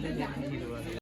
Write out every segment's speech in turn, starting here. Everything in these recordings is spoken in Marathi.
Gracias.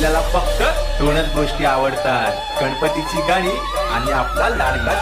आपल्याला फक्त दोनच गोष्टी आवडतात. गणपतीची गाणी आणि आपला लाडका